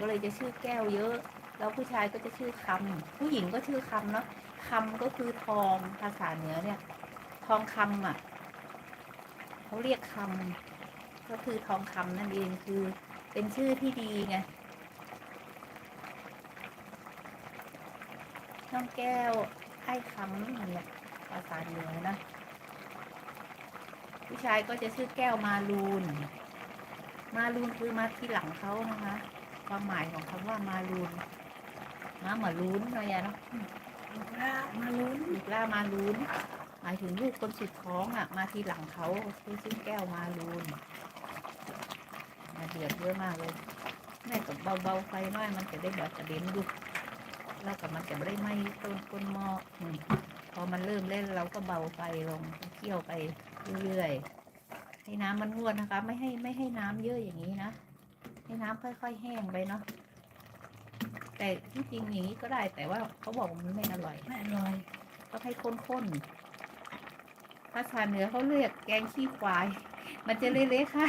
ก็เลยจะชื่อแก้วเยอะ แล้วผู้ชายก็จะชื่อคำผู้หญิงก็ชื่อคำเนาะคำก็คือทองภาษาเหนือเนี่ย ทองคำอะเขาเรียกคำก็คือทองคำนั่นเองคือเป็นชื่อที่ดีไงน้องแก้วไอ้คำเนี่ยภาษาเหนือนะผู้ชายก็จะชื่อแก้วมาลูน มาลูนคือมาที่หลังเขานะคะ ความหมายของคำว่ามาลูนมาเหมือนลูนอะไรเนาะลูกละมาลุ้นลูกล่ามาลูนหมายถึงลูกคนสุดท้องอะ มาทีหลังเขาชื่อชื่อแก้วมาลูนมาเดือดเยอะมากเลยแม่กับเบาๆไฟหน่อยมันจะได้แบบกระเด็นดูแล้วกับมันจะไม่ได้ไหม้ต้นก้นหม้ออืมพอมันเริ่มเล่นเราก็เบาไฟลงเคี่ยวไปเรื่อยๆให้น้ำมันงวดนะคะ ไม่ให้ไม่ให้น้ำเยอะอย่างนี้นะ ให้น้ำค่อย ๆ แห้งไปเนาะแต่ที่จริงอย่างนี้ก็ได้แต่ว่าเขาบอกว่ามันไม่อร่อยไม่อร่อยก็ให้ข้นๆภาษาเหนือเขาเรียกแกงขี้ควาย มันจะเละๆค่ะ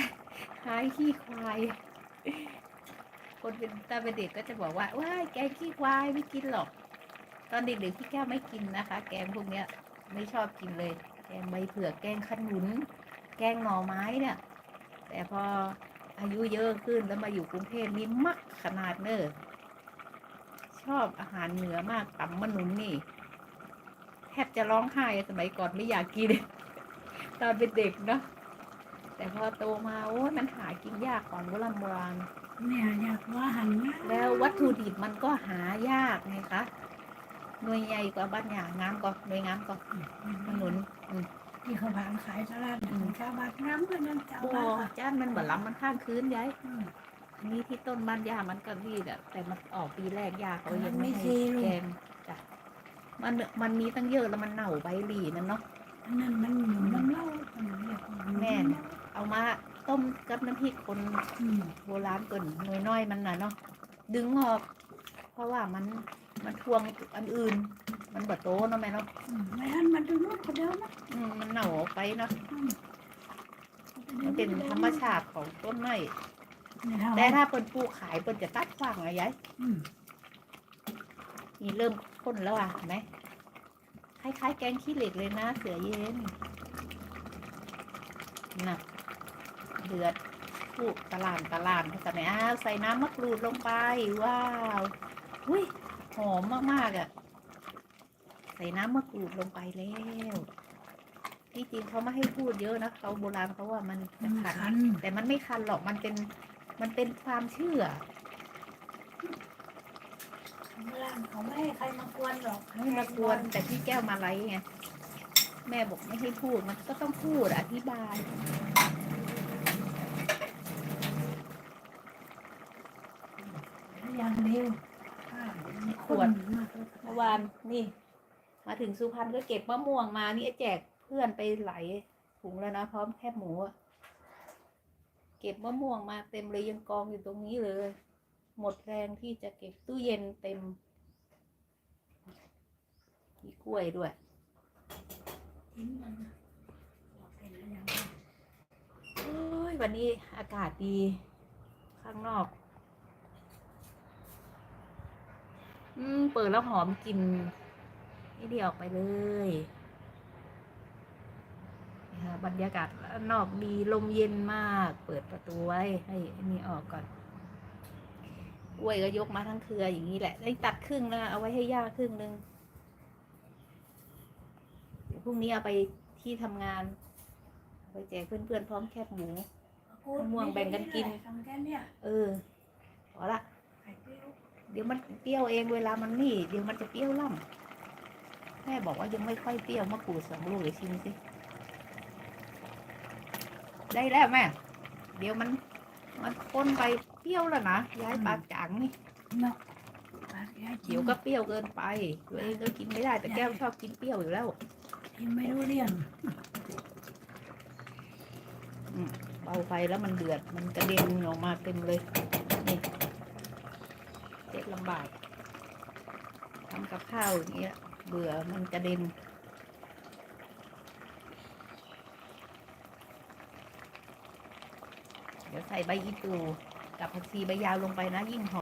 คล้ายขี้ควาย คนเป็นตาเป็นเด็กก็จะบอกว่าว้ายแกงขี้ควายไม่กินหรอก ตอนเด็กๆพี่แก้วไม่กินนะคะ แกงพวกเนี้ยไม่ชอบกินเลย แกงใบเผือกแกงขนุน แกงหน่อไม้เนี่ย แต่พอ อายุเยอะขึ้นแล้วมาอยู่กรุงเทพนี่มักขนาดเนอชอบอาหารเหนือมากตำมะนุนนี่แทบจะร้องไห้สมัยก่อนไม่อยากกินตอนเป็นเด็กเนาะแต่พอโตมาโอ้ยมันหากินยากของโบราณโบราณเนี่ยอยากว่าหันนะแล้ววัตถุดิบมันก็หายากไงคะหน่วยใหญ่กว่าบ้านหยางามก็หน่วยงามก็ถนนอืม ที่เขาผ่านขายตลาดอืมชาวบ้านน้ำก็นั่นเจ้าโอ้บ้านค่ะจ้านมันแบบล้ำมันข้างคืนยายอืม อันนี้ที่ต้นบ้านยามันก็รีดอะแต่มันออกปีแรกยาเขายังมันไม่ไม่ให้ซีลูก แกงจ้ะมันมันมีตั้งเยอะแล้วมันเน่าใบหลีนั่นเนาะ อันนั้นมันหนุนน้ำเหล้าอันนั้นเรียกว่าหแม่น เอามาต้มกับน้ำพริกคน อืมโบราณเกินน้อยน้อยๆมันน่ะเนาะดึงออก เพราะว่ามันมันทวงอันอื่น มันบ่โตเนาะแม่เนาะอืมไม่หันมันดูนู่นคนเดียวนะอืมมันเน่าออกไปเนาะอืมมันเป็นธรรมชาติของต้นไม้เนี่ยเท่าแต่ถ้าเปิ่นปลูกขายเปิ่นจะตัดขวางอะยายอืมนี่เริ่มข้นแล้วอะเห็นไหมคล้ายๆ แกงขี้เหล็กเลยนะ เสือเย็นน่ะเดือดผูกตะลานตะลานภาษาไหนอ้าวใส่น้ำมะกรูดลงไป ว้าว อุ้ย หอมมากๆอะใส่น้ำมะกรูดลงไปแล้ว ที่จริงเขาไม่ให้พูดเยอะนะเขาโบราณเขาว่ามันจะมันขันคัน แต่มันไม่คันหรอกมันเป็นมันเป็นความเชื่อโบราณเขาไม่ให้ใครมากวนหรอกไม่มากวนแต่พี่แก้วมาไลฟ์ไงแม่บอกไม่ให้พูดมันก็ต้องพูดอธิบายอย่างเร็วอ่าขวดคนมากเลยเมื่อวานนี่ มาถึงสุพรรณก็เก็บมะม่วงมานี่แจกเพื่อนไปไหลายถุงแล้วนะพร้อมแคบหมูเก็บมะม่วงมาเต็มเลยยังกองอยู่ตรงนี้เลย หมดแรงที่จะเก็บตู้เย็นเต็มมีกล้วยด้วยโอ้ยวันนี้อากาศดี ข้างนอก อืม เปิดแล้วหอมกลิ่น นี่เดียวออกไปเลยนะคะบรรยากาศด้านนอกดีลมเย็นมาก เปิดประตูไว้ให้อันนี้ออกก่อนกล้วยก็ยกมาทั้งเครืออย่างนี้แหละได้ตัดครึ่งนะเอาไว้ให้ย่าครึ่งหนึ่งเดี๋ยวพรุ่งนี้เอาไปที่ทำงานเอาไปแจกเพื่อนๆพร้อมแคบหมูพูดมะม่วงแบ่งกันกินทำแค่เนี่ยเออพอละไข่เปรี้ยวเดี๋ยวมันเปรี้ยวเองเวลามันนี่ เดี๋ยวมันจะเปรี้ยวล่ำ แม่บอกว่ายังไม่ค่อยเปรี้ยวมะกรูดสองลูกเลยชิมสิ ได้แล้วแม่ เดี๋ยวมัน มันคนไปเปรี้ยวแล้วนะย้ายปากจางนี่เนาะปากยายกินเดี๋ยวก็เปรี้ยวเกินไปตัวเองก็กินไม่ได้แต่แก้วชอบกินเปรี้ยวอยู่แล้ว กินไม่รู้เรื่องเบาไฟแล้วมันเดือดมันกระเด็นออกมาเต็มเลย นี่เจ็บลำบากทำกับข้าวอย่างเงี้ย เบื่อมันกระเด็นเดี๋ยวใส่ใบอีตูกับผักชีใบยาวลงไปนะยิ่งหอม